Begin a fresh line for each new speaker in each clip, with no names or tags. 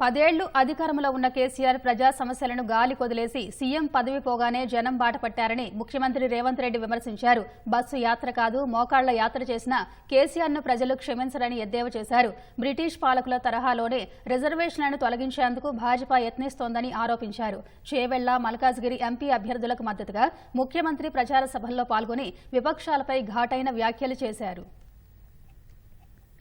పదేళ్ళు అధికారంలో ఉన్న కేసీఆర్ ప్రజా సమస్యలను గాలి కొదిలేసి సీఎం పదవి పోగానే జనం బాట పట్టారని ముఖ్యమంత్రి రేవంత్ రెడ్డి విమర్శించారు. బస్సు యాత్ర కాదు మోకాళ్ళ యాత్ర చేసిన కేసీఆర్ను ప్రజలు క్షమించరని ఎద్దేవా చేశారు. బ్రిటిష్ పాలకుల తరహాలోనే రిజర్వేషన్లను తొలగించేందుకు భాజపా యత్నిస్తోందని ఆరోపించారు. చేవెళ్ళ మల్కాజ్గిరి ఎంపీ అభ్యర్థులకు మద్దతుగా ముఖ్యమంత్రి ప్రచార సభల్లో పాల్గొని విపక్షాలపై ఘాటైన వ్యాఖ్యలు చేశారు.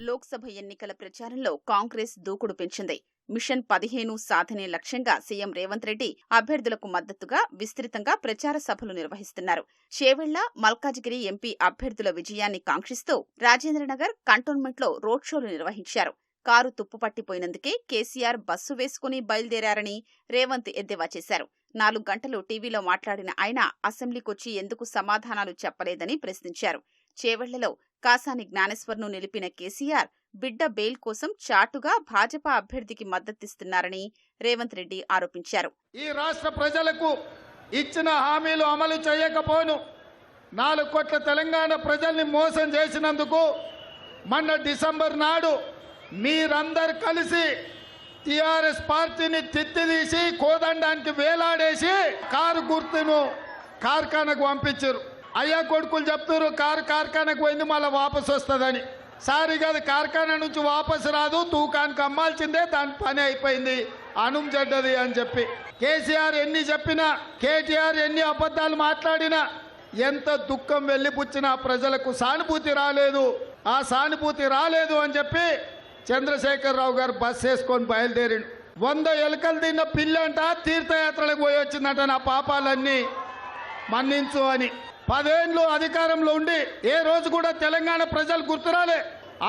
లోక్సభ ఎన్నికల ప్రచారంలో కాంగ్రెస్ దూకుడు పెంచింది. మిషన్ పదిహేను సాధనే లక్ష్యంగా సీఎం రేవంత్ రెడ్డి అభ్యర్థులకు మద్దతుగా విస్తృతంగా ప్రచార సభలు నిర్వహిస్తున్నారు. చేవెళ్ళ మల్కాజిగిరి ఎంపీ అభ్యర్థుల విజయాన్ని కాంక్షిస్తూ రాజేంద్రనగర్ కంటోన్మెంట్లో రోడ్ షోలు నిర్వహించారు. కారు తుప్పుపట్టిపోయినందుకే కేసీఆర్ బస్సు వేసుకుని బయలుదేరారని రేవంత్ ఎద్దేవా చేశారు. నాలుగు గంటలు టీవీలో మాట్లాడిన ఆయన అసెంబ్లీకొచ్చి ఎందుకు సమాధానాలు చెప్పలేదని ప్రశ్నించారు. చేవెళ్ళలో కాసాని జ్ఞానేశ్వర్ను నిలిపిన కేసీఆర్ బిడ్డ బెయిల్ కోసం చాటుగా భాజపా అభ్యర్థికి మద్దతిస్తున్నారని రేవంత్ రెడ్డి ఆరోపించారు.
ఈ రాష్ట్ర ప్రజలకు ఇచ్చిన హామీలు అమలు చేయకపోను నాలుగు కోట్ల తెలంగాణ ప్రజల్ని మోసం చేసినందుకు మొన్న డిసెంబర్ నాడు మీరందరు కలిసి టిఆర్ఎస్ పార్టీని తిత్తిదీసి కోదండానికి వేలాడేసి కారు గుర్తును కార్ఖానకు పంపించారు. అయ్యా కొడుకులు చెప్తారు కారు కార్ఖానకు పోయింది మళ్ళీ వాపసు వస్తుందని. సారీ కాదు కార్ఖానా నుంచి వాపసు రాదు తూకానికి అమ్మాల్సిందే దాని పని అయిపోయింది. అనుం చెడ్డది అని చెప్పి. కేసీఆర్ ఎన్ని చెప్పినా కేటీఆర్ ఎన్ని అబద్ధాలు మాట్లాడినా ఎంత దుఃఖం వెళ్ళిపుచ్చినా ప్రజలకు సానుభూతి రాలేదు. ఆ సానుభూతి రాలేదు అని చెప్పి చంద్రశేఖరరావు గారు బస్ వేసుకొని బయలుదేరిండు. వంద ఎలుకలు తిన్న పిల్లంట తీర్థయాత్రలకు పోయి వచ్చిందంట నా పాపాలన్నీ. మన్నించు అని. పదేళ్ళు అధికారంలో ఉండి ఏ రోజు కూడా తెలంగాణ ప్రజలు గుర్తురాలే.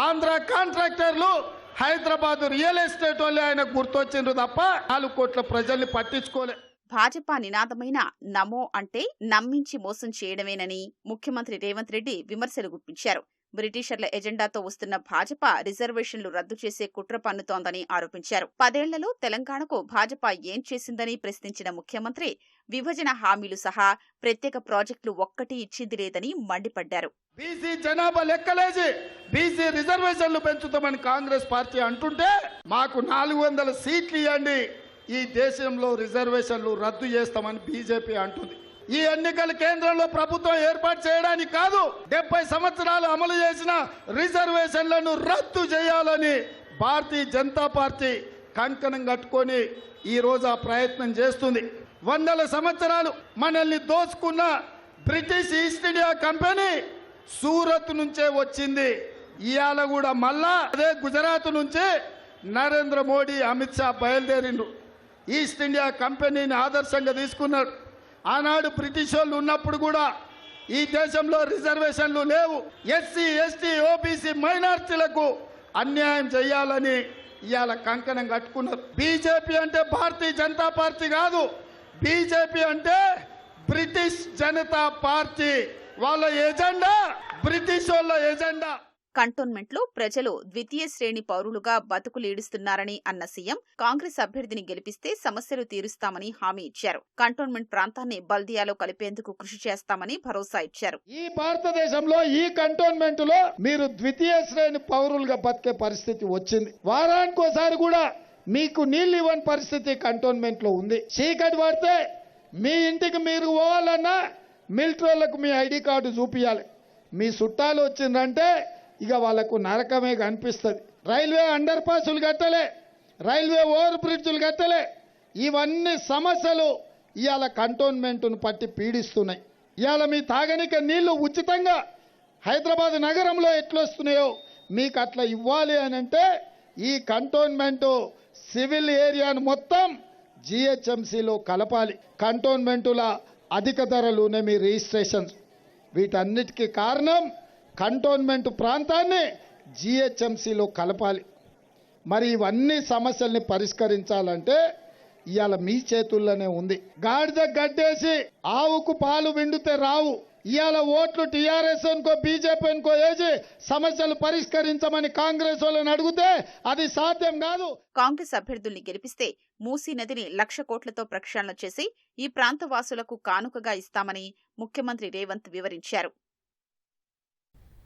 ఆంధ్ర కాంట్రాక్టర్లు హైదరాబాద్ రియల్ ఎస్టేట్ వాళ్ళు ఆయన గుర్తొచ్చిండ్రు తప్ప నాలుగు కోట్ల ప్రజల్ని పట్టించుకోలే.
భాజపా నినాదమైన నమో అంటే నమ్మించి మోసం చేయడమేనని ముఖ్యమంత్రి రేవంత్ రెడ్డి విమర్శలు గుప్పించారు. బ్రిటిషర్ల ఎజెండాతో వస్తున్న భాజపా రిజర్వేషన్లు రద్దు చేసే కుట్ర పన్నుతోందని ఆరోపించారు. పదేళ్ళలో తెలంగాణకు భాజపా ఏం చేసిందని ప్రశ్నించిన ముఖ్యమంత్రి విభజన హామీలు సహా ప్రత్యేక ప్రాజెక్టులు ఒక్కటి ఇచ్చింది లేదని మండిపడ్డారు.
బీసీ జనాభా లెక్కలేసి బీసీ రిజర్వేషన్లు పెంచుతామని కాంగ్రెస్ పార్టీ అంటుంటే మాకు నాలుగు వందల సీట్లు ఇవ్వండి. ఈ దేశంలో రిజర్వేషన్లు రద్దు చేస్తామని బీజేపీ అంటుంది. ఈ ఎన్నికల కేంద్రంలో ప్రభుత్వం ఏర్పాటు చేయడానికి కాదు డెబ్బై సంవత్సరాలు అమలు చేసిన రిజర్వేషన్లను రద్దు చేయాలని భారతీయ జనతా పార్టీ కంకణం కట్టుకొని ఈ రోజు ఆ ప్రయత్నం చేస్తుంది. వందల సంవత్సరాలు మనల్ని దోచుకున్న British East India Company Surat నుంచే వచ్చింది. ఇవాళ కూడా మళ్ళా అదే గుజరాత్ నుంచి నరేంద్ర మోడీ అమిత్ షా బయలుదేరిండు ఈస్ట్ ఇండియా కంపెనీని ఆదర్శంగా తీసుకున్నాడు ఆనాడు బ్రిటిష్ వాళ్ళు ఉన్నప్పుడు కూడా ఈ దేశంలో రిజర్వేషన్లు లేవు. ఎస్సీ ఎస్టీ ఓబీసీ మైనార్టీలకు అన్యాయం చేయాలని ఇవాళ కంకణం కట్టుకున్నారు. బీజేపీ అంటే భారతీయ జనతా పార్టీ కాదు. బీజేపీ అంటే బ్రిటిష్ జనతా పార్టీ వాళ్ళ ఎజెండా బ్రిటిష్ వాళ్ళ ఎజెండా.
కంటోన్మెంట్లో ప్రజలు ద్వితీయ శ్రేణి పౌరులుగా బతుకులీడుస్తున్నారని అన్న సీఎం కాంగ్రెస్ అభ్యర్థిని గెలిపిస్తే సమస్యలు తీరుస్తామని హామీ ఇచ్చారు. కంటోన్మెంట్ ప్రాంతాన్ని బల్దియాలో కలిపేందుకు కృషి చేస్తామని భరోసా ఇచ్చారు.
ఈ భారతదేశంలో ఈ కంటోన్మెంట్లో మీరు ద్వితీయ శ్రేణి పౌరులుగా బతికే పరిస్థితి వచ్చింది. వారానికి ఒకసారి కూడా మీకు నీళ్ళు ఇవ్వని పరిస్థితి కంటోన్మెంట్లో ఉంది. చీకటి పడితే మీ ఇంటికి మీరు పోవాలన్నా మిలిటరీలకు మీ ఐడి కార్డు చూపించాలి మీ చుట్టాలు వచ్చిందంటే ఇక వాళ్ళకు నరకమే కనిపిస్తుంది. రైల్వే అండర్ పాసులు కట్టలే. రైల్వే ఓవర్ బ్రిడ్జులు కట్టలే. ఇవన్నీ సమస్యలు ఇవాళ కంటోన్మెంట్ను పట్టి పీడిస్తున్నాయి. ఇవాళ మీ తాగనిక నీళ్ళు ఉచితంగా హైదరాబాద్ నగరంలో ఎట్లొస్తున్నాయో మీకు అట్లా ఇవ్వాలి అని అంటే ఈ కంటోన్మెంట్ సివిల్ ఏరియాను మొత్తం జిహెచ్ఎంసీలో కలపాలి. కంటోన్మెంటుల అధిక ధరలునే మీ రిజిస్ట్రేషన్స్. వీటన్నిటికీ కారణం కంటోన్మెంట్ ప్రాంతాన్ని జిహెచ్ఎంసీలో కలపాలి. మరి ఇవన్నీ సమస్యల్ని పరిష్కరించాలంటే ఇవాళ మీ చేతుల్లోనే ఉంది. గాడిద గడ్డేసి ఆవుకు పాలు విండితే రావు. ఇవాళ ఓట్లు టీఆర్ఎస్ అనుకో బీజేపీ అనుకో వేసి సమస్యలు పరిష్కరించమని కాంగ్రెస్ వాళ్ళని అడిగితే అది సాధ్యం కాదు.
కాంగ్రెస్ అభ్యర్థుల్ని గెలిపిస్తే మూసీ నదిని లక్ష కోట్లతో ప్రక్షాళన చేసి ఈ ప్రాంత వాసులకు కానుకగా ఇస్తామని ముఖ్యమంత్రి రేవంత్ వివరించారు.